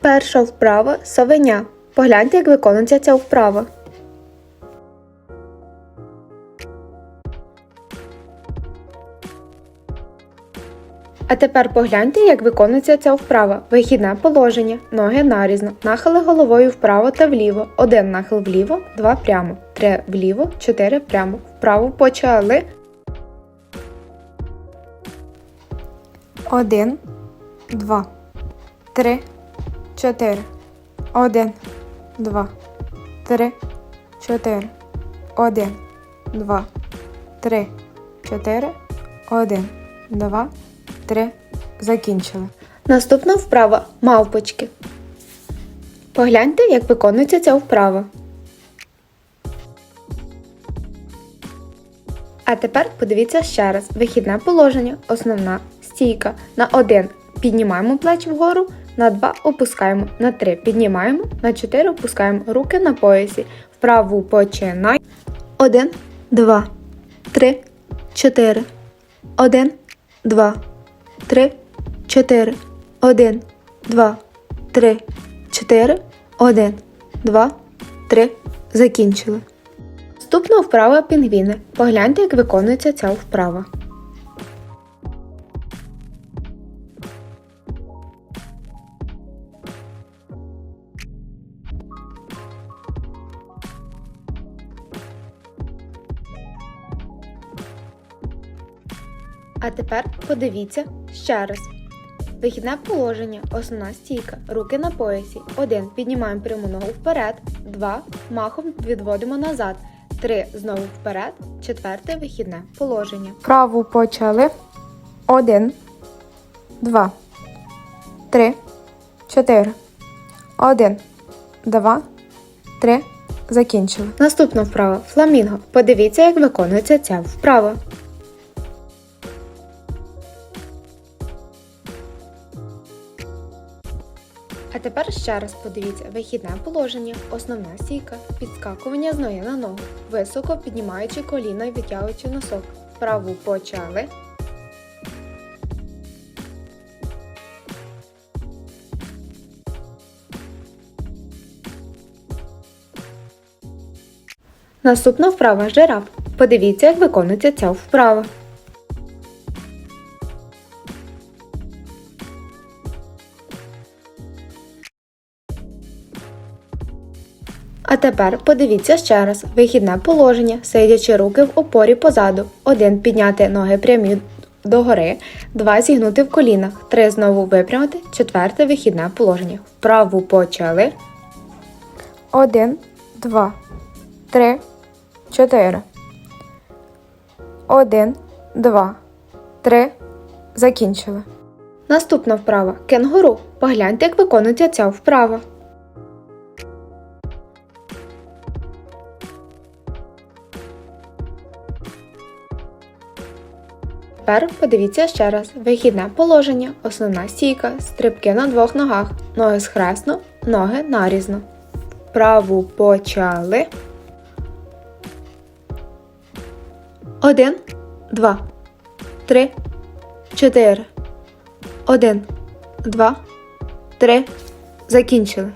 Перша вправа совеня. Погляньте, як виконується ця вправа. А тепер погляньте, як виконується ця вправа. Вихідне положення. Ноги нарізно. Нахили головою вправо та вліво. Один нахил вліво, два прямо. Три вліво, чотири прямо. Вправо почали. Один, два, три, чотири. Один, два, три, чотири. Один, два, три, чотири. Один, два, три. Закінчили. Наступна вправа мавпочки. Погляньте, як виконується ця вправа. А тепер подивіться ще раз. Вихідне положення, основна стійка. На 1 піднімаємо плечі вгору, на 2 опускаємо, на 3 піднімаємо, на 4 опускаємо руки на поясі. Вправу починай. 1, 2, 3, 4. 1, 2, 3, 4. 1, 2, 3, 4. 1, 2, 3. Закінчили. Наступна вправа пінгвіни. Погляньте, як виконується ця вправа. А тепер подивіться ще раз. Вихідне положення, основна стійка, руки на поясі. 1. Піднімаємо пряму ногу вперед. 2. Махом відводимо назад. 3. Знову вперед. Четверте вихідне положення. Праву почали. 1, 2, 3, 4. 1, 2, 3. Закінчили. Наступна вправа фламінго. Подивіться, як виконується ця вправа. А тепер ще раз подивіться вихідне положення, основна стійка, підскакування з ноги на ногу, високо піднімаючи коліна і витягуючи носок. Вправу почали. Наступна вправа жираф. Подивіться, як виконується ця вправа. А тепер подивіться ще раз вихідне положення, сидячи руки в опорі позаду. 1. Підняти ноги прямі догори, 2. Зігнути в колінах, 3. Знову випрямити, четверте вихідне положення. Вправу почали. 1, 2, 3, 4. 1, 2, 3. Закінчили. Наступна вправа кенгуру. Погляньте, як виконується ця вправа. Тепер подивіться ще раз. Вихідне положення, основна стійка, стрибки на двох ногах, ноги схресно, ноги нарізно. Вправу почали. Один, два, три, чотири. Один, два, три. Закінчили.